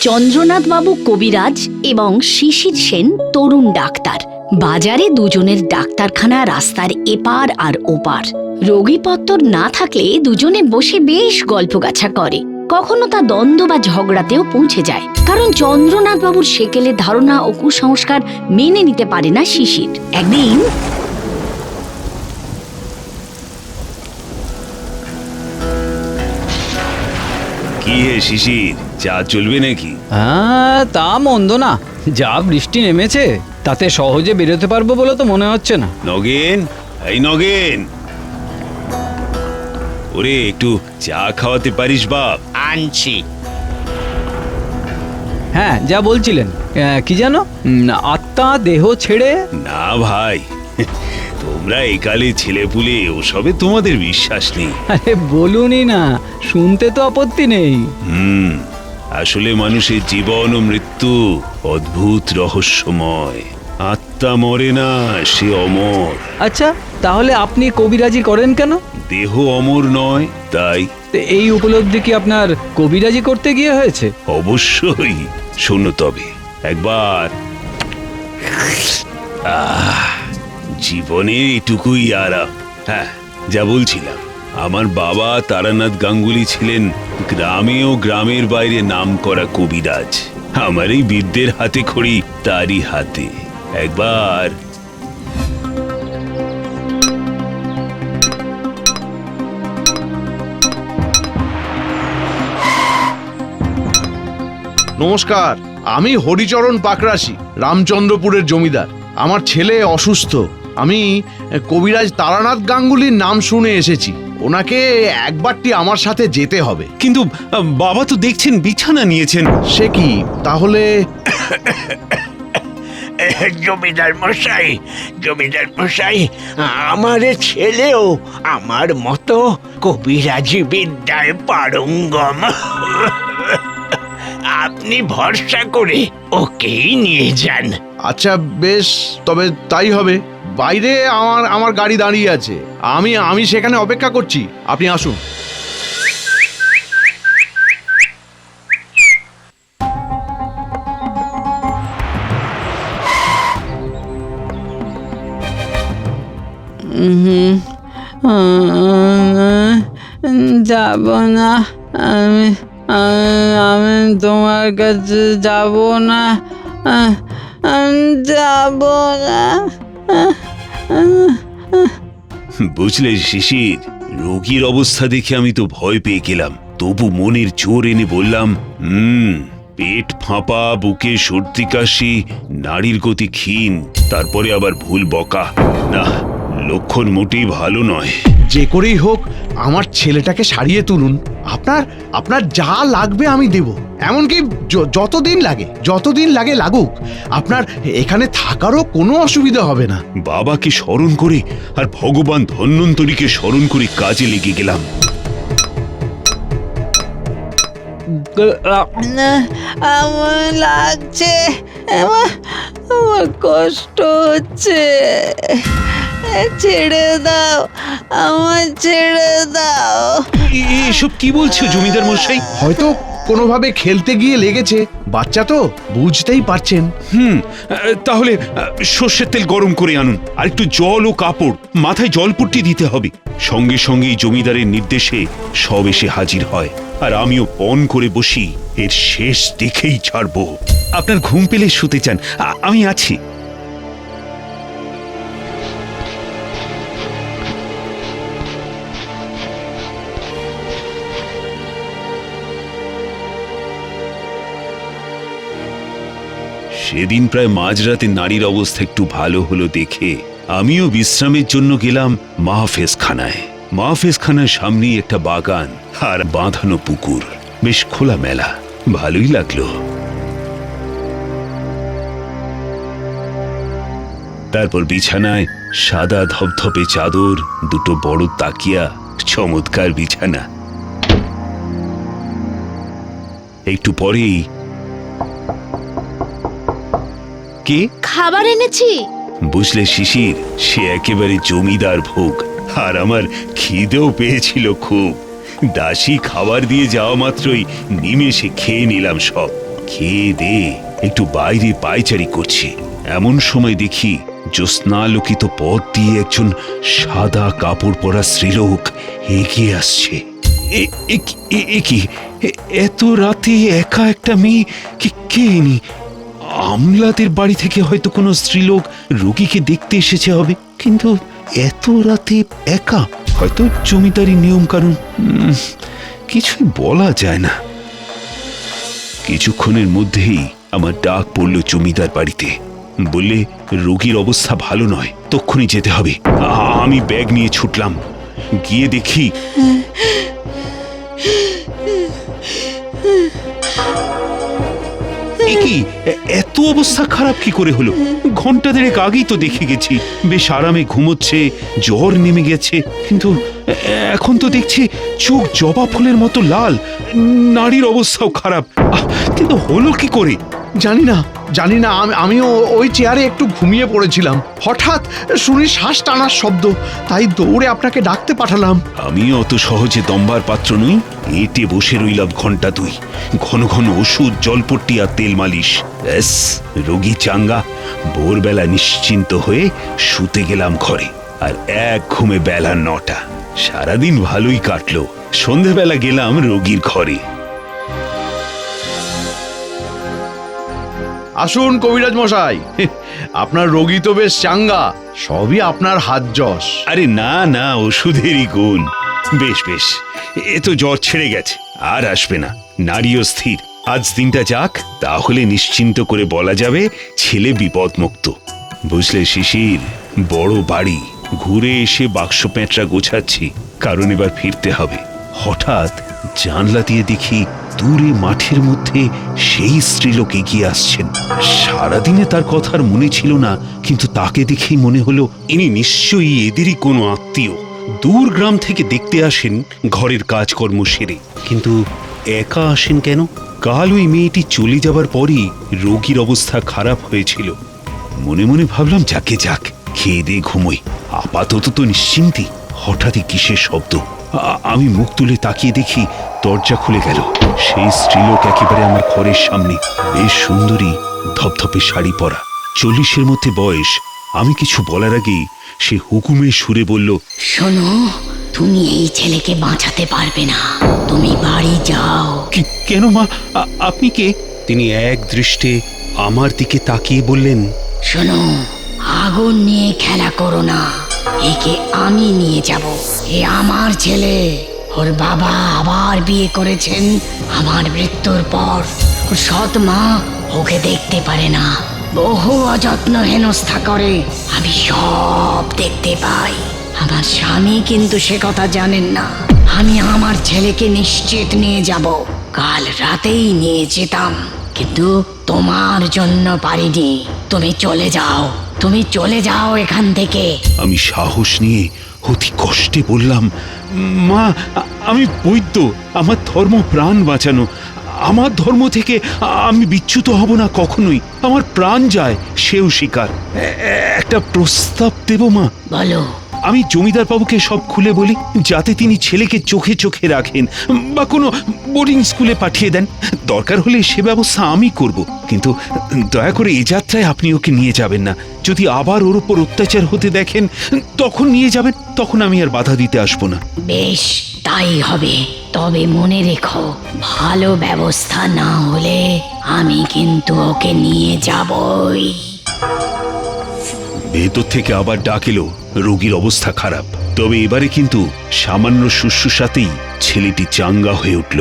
চন্দ্রনাথ বাবু কবিরাজ এবং শিশির সেন তরুণ ডাক্তার। বাজারে দুজনের ডাক্তারখানা রাস্তার এপার আর ওপার। রোগীপত্তর না থাকলে দুজনে বসে বেশ গল্পগাছা করে। কখনো তা দ্বন্দ্ব বা ঝগড়াতেও পৌঁছে যায়। কারণ চন্দ্রনাথ বাবুর সেকেলের ধারণা ও কুসংস্কার মেনে নিতে পারে না শিশির। একদিন কি হে শিশির? চা চলবে নাকি? হ্যাঁ তা মন্দ না। যা বৃষ্টি নেমেছে তাতে সহজে বেরোতে পারব বলে তো মনে হচ্ছে না। নগেন এই নগেন। ওরে একটু চা খাওয়াতে পারিস বাপ? আনছি। হ্যাঁ যা বলছিলেন। আহ, কি জানো উম, আত্মা দেহ ছেড়ে? না ভাই। তোমরা একালে ছেলেপুলে ওসবে তোমাদের বিশ্বাস নেই। আরে বলুনই না শুনতে তো আপত্তি নেই। হুম আসলে মানুষের জীবন ও মৃত্যু অদ্ভুত রহস্যময়। আত্মা মরে না সে অমর। আচ্ছা তাহলে আপনি কবিরাজি করেন কেন? দেহ অমর নয় তাই। তো এই উপলব্ধি কি আপনার কবিরাজি করতে গিয়ে হয়েছে? অবশ্যই শোনো তবে একবার। আহ, জীবনে এটুকুই আরাম। হ্যাঁ যা বলছিলাম। আমার বাবা তারানাথ গাঙ্গুলি ছিলেন গ্রামে ও গ্রামের বাইরে নাম করা কবিরাজ। আমার এই বিদ্যের হাতে খড়ি তারই হাতে। একবার। নমস্কার, আমি হরিচরণ পাকরাশি, রামচন্দ্রপুরের জমিদার। আমার ছেলে অসুস্থ। আমি কবিরাজ তারানাথ গাঙ্গুলির নাম শুনে এসেছি। ওনাকে একবারটি আমার সাথে যেতে হবে। কিন্তু বাবা তো দেখছেন বিছানা নিয়েছেন। সে কি? তাহলে জমিদার মশাই জমিদার মশাই আমার ছেলেও আমার মতো কবিরাজি বিদ্যায় পারঙ্গম। আপনি ভরসা করে ওকেই নিয়ে যান। আচ্ছা বেশ তবে তাই হবে। বাইরে আমার আমার গাড়ি দাঁড়িয়ে আছে। আমি আমি সেখানে অপেক্ষা করছি। আপনি আসুন। যাব না। আমি আমি তোমার কাছে যাব না। যাব না। বুঝলে শিশির, রোগীর অবস্থা দেখে আমি তো ভয় পেয়ে গেলাম। তবু মনের জোর এনে বললাম, হুম, পেট ফাঁপা, বুকে সর্দি কাশি নারীর গতি ক্ষীণ, তারপরে আবার ভুল বকা। না, লক্ষণ মোটেই ভালো নয়। যে করেই হোক আমার ছেলেটাকে সারিয়ে তুলুন। আপনার আপনার যা লাগবে আমি দেব। এমনকি যতদিন লাগে যতদিন লাগে লাগুক আপনার এখানে থাকারও কোনো অসুবিধা হবে না। বাবাকে স্মরণ করে আর ভগবান ধন্বন্তরীকে স্মরণ করে কাজে লেগে গেলাম। আমার লাগছে। আমার কষ্ট হচ্ছে। ছেড়ে দাও আমার ছেড়ে দাও। এসব কি বলছো জমিদার মশাই? হয়তো কোনোভাবে খেলতে গিয়ে লেগেছে। বাচ্চা তো বুঝতেই পারছেন। হুম তাহলে সর্ষের তেল গরম করে আনুন। আর একটু জল ও কাপড় মাথায় জলপট্টি দিতে হবে। সঙ্গে সঙ্গেই জমিদারের নির্দেশে সব এসে হাজির হয়। আর আমিও পণ করে বসি এর শেষ দেখেই ছাড়বো। আপনার ঘুম পেলে শুতে চান। আমি আছি। সেদিন প্রায় মাঝরাতে নারীর অবস্থা একটু ভালো হলো দেখে আমিও বিশ্রামের জন্য গেলাম মাহফেজ খানায় মাহফেজ খানার সামনেই একটা বাগান আর বাঁধানো পুকুর। বেশ খোলা মেলা। ভালোই লাগল। তারপর বিছানায় সাদা ধপধপে চাদর, দুটো বড় তাকিয়া, চমৎকার বিছানা। একটু পরেই কে? খাবার এনেছি। বুঝলে শিশির সে একেবারে জমিদার ভোগ। আর আমার খিদেও পেয়েছিল খুব। দাসী খাবার দিয়ে যাওয়া মাত্রই নিমেষে খেয়ে নিলাম সব। খেয়ে দে একটু বাইরে পায়চারি করছি। এমন সময় দেখি জ্যোৎস্নালোকিত পথ দিয়ে একজন সাদা কাপড় পরা স্ত্রীলোক এগিয়ে আসছে। এ- কি- এত রাতে একা একটা মেয়ে? কে কে ইনি? আমলাদের বাড়ি থেকে হয়তো কোনো স্ত্রীলোক রোগীকে দেখতে এসেছে হবে। কিন্তু এত রাতে একা, হয়তো জমিদারি নিয়ম কারণ কিছুই বলা যায় না। কিছুক্ষণের মধ্যেই আমার ডাক পড়ল জমিদার বাড়িতে। বললে, রোগীর অবস্থা ভালো নয়, তক্ষুনি যেতে হবে। আমি ব্যাগ নিয়ে ছুটলাম। গিয়ে দেখি কি? এত অবস্থা খারাপ কি করে হলো? ঘণ্টা দেড়েক আগেই তো দেখে গেছি। বেশ আরামে ঘুমোচ্ছে, জ্বর নেমে গেছে, কিন্তু এখন তো দেখছি চোখ জবা ফুলের মতো লাল, নারীর অবস্থাও খারাপ। কিন্তু হলো কি করে? জানি না জানি না, আমি, আমিও ওই চেয়ারে একটু ঘুমিয়ে পড়েছিলাম। হঠাৎ শুনি শ্বাস টানার শব্দ, তাই দৌড়ে আপনাকে ডাকতে পাঠালাম। আমি অত সহজে দম্বার পাত্র নই এটে বসে রইলাম ঘণ্টা দুই। ঘন ঘন ওষুধ, জলপট্টি আর তেল মালিশ। ব্যাস, রোগী চাঙ্গা, ভোরবেলা নিশ্চিন্ত হয়ে শুতে গেলাম ঘরে। আর এক ঘুমে বেলা নটা। সারাদিন ভালোই কাটলো। সন্ধেবেলা গেলাম রোগীর ঘরে। আসুন কবিরাজ মশাই। আপনার রোগী তো বেশ চাঙ্গা, সবই আপনার হাত যশ। আরে না না, ওষুধেরই গুণ। বেশ বেশ, এ তো জ্বর ছেড়ে গেছে, আর আসবে না। নারীও স্থির। আজ দিনটা যাক, তাহলে নিশ্চিন্ত করে বলা যাবে, ছেলে বিপদমুক্ত। বুঝলে শিশির, বড় বাড়ি, ঘুরে এসে বাক্স প্যাঁটরা গোছাচ্ছি, কারণ এবার ফিরতে হবে। হঠাৎ জানলা দিয়ে দেখি দূরে মাঠের মধ্যে সেই স্ত্রীলোক এগিয়ে আসছেন। সারাদিনে তার কথার মনে ছিল না, কিন্তু তাকে দেখেই মনে হলো ইনি নিশ্চয়ই এদেরই কোনো আত্মীয়। দূর গ্রাম থেকে দেখতে আসেন ঘরের কাজকর্ম সেরে। কিন্তু একা আসেন কেন? কাল ওই মেয়েটি চলে যাবার পরই রোগীর অবস্থা খারাপ হয়েছিল। মনে মনে ভাবলাম, যাকে যাক, খেয়ে দিয়ে ঘুমোই। আপাতত তো নিশ্চিন্তি, হঠাৎই কিসের শব্দ? আমি মুখ তুলে তাকিয়ে দেখি দরজা খুলে গেল। সেই স্ত্রীলোক একেবারে আমার ঘরের সামনে। বেশ সুন্দরী ধপধপে শাড়ি পরা। চল্লিশের মধ্যে বয়স। আমি কিছু বলার আগেই সে হুকুমের সুরে বলল শোনো তুমি এই ছেলেকে বাঁচাতে পারবে না। তুমি বাড়ি যাও। "কি- কেন মা? আপনি কে? তিনি এক দৃষ্টে আমার দিকে তাকিয়ে বললেন শোনো আগুন নিয়ে খেলা করো না। একে আমি নিয়ে যাব। এ আমার ছেলে। ওর বাবা আবার বিয়ে করেছেন আমার মৃত্যুর পর। ওর সৎ মা ওকে দেখতে পারে না। বহু অযত্ন হেনস্থা করে আমি সব দেখতে পাই। আমার স্বামী কিন্তু সে কথা জানেন না। আমি আমার ছেলেকে নিশ্চিত নিয়ে যাব। কাল রাতেই নিয়ে যেতাম। কিন্তু তোমার জন্য পারিনি। তুমি চলে যাও। তুমি চলে যাও এখান থেকে। আমি সাহস নিয়ে অতি কষ্টে বললাম মা আমি বৈদ্য আমার ধর্ম প্রাণ বাঁচানো। আমার ধর্ম থেকে আমি বিচ্যুত হব না কখনোই। আমার প্রাণ যায় সেও এ- একটা প্রস্তাব দেব মা। বলো। আমি জমিদার বাবুকে সব খুলে বলি, যাতে তিনি ছেলেকে চোখে চোখে রাখেন বা কোনো বোর্ডিং স্কুলে পাঠিয়ে দেন। দরকার হলে সে ব্যবস্থা আমি করব। কিন্তু দয়া করে এ যাত্রায় আপনি ওকে নিয়ে যাবেন না। যদি আবার ওর উপর অত্যাচার হতে দেখেন, তখন নিয়ে যাবেন, তখন আমি আর বাধা দিতে আসব না। বেশ, তাই হবে। তবে মনে রেখো, ভালো ব্যবস্থা না হলে আমি কিন্তু ওকে নিয়ে যাবই। ভেতর থেকে আবার ডাক এলো, রোগীর অবস্থা খারাপ। তবে এবারে কিন্তু সামান্য শুশ্রূষাতেই ছেলেটি চাঙ্গা হয়ে উঠল।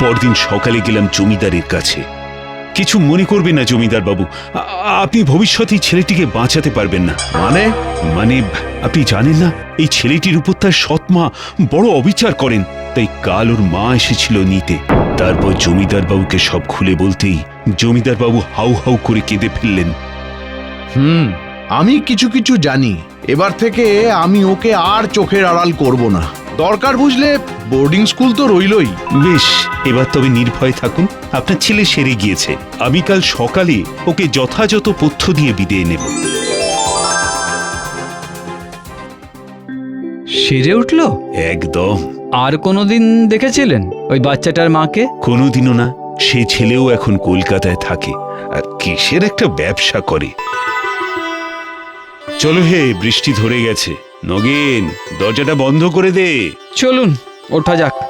পরদিন সকালে গেলাম জমিদারের কাছে। কিছু মনে করবেন না জমিদার বাবু আপনি ভবিষ্যতেই ছেলেটিকে বাঁচাতে পারবেন না। মানে মানে আপনি জানেন না, এই ছেলেটির উপর তার সৎমা বড় অবিচার করেন। তাই কাল ওর মা এসেছিল নিতে। তারপর জমিদার বাবুকে সব খুলে বলতেই জমিদার বাবু হাউ হাউ করে কেঁদে ফেললেন। হুম আমি কিছু কিছু জানি। এবার থেকে আমি ওকে আর চোখের আড়াল করব না। দরকার বুঝলে বোর্ডিং স্কুল তো রইলই। বেশ এবার তবে নির্ভয় থাকুন। আপনার ছেলে সেরে গিয়েছে। আমি কাল সকালে ওকে যথাযথ পথ্য দিয়ে বিদেয় নেব। সেরে উঠল? একদম। আর কোনোদিন দেখেছিলেন ওই বাচ্চাটার মাকে? কোনোদিনও না। সে ছেলেও এখন কলকাতায় থাকে। আর কিসের একটা ব্যবসা করে? চলো হে বৃষ্টি ধরে গেছে। নগেন দরজাটা বন্ধ করে দে। চলুন ওঠা যাক।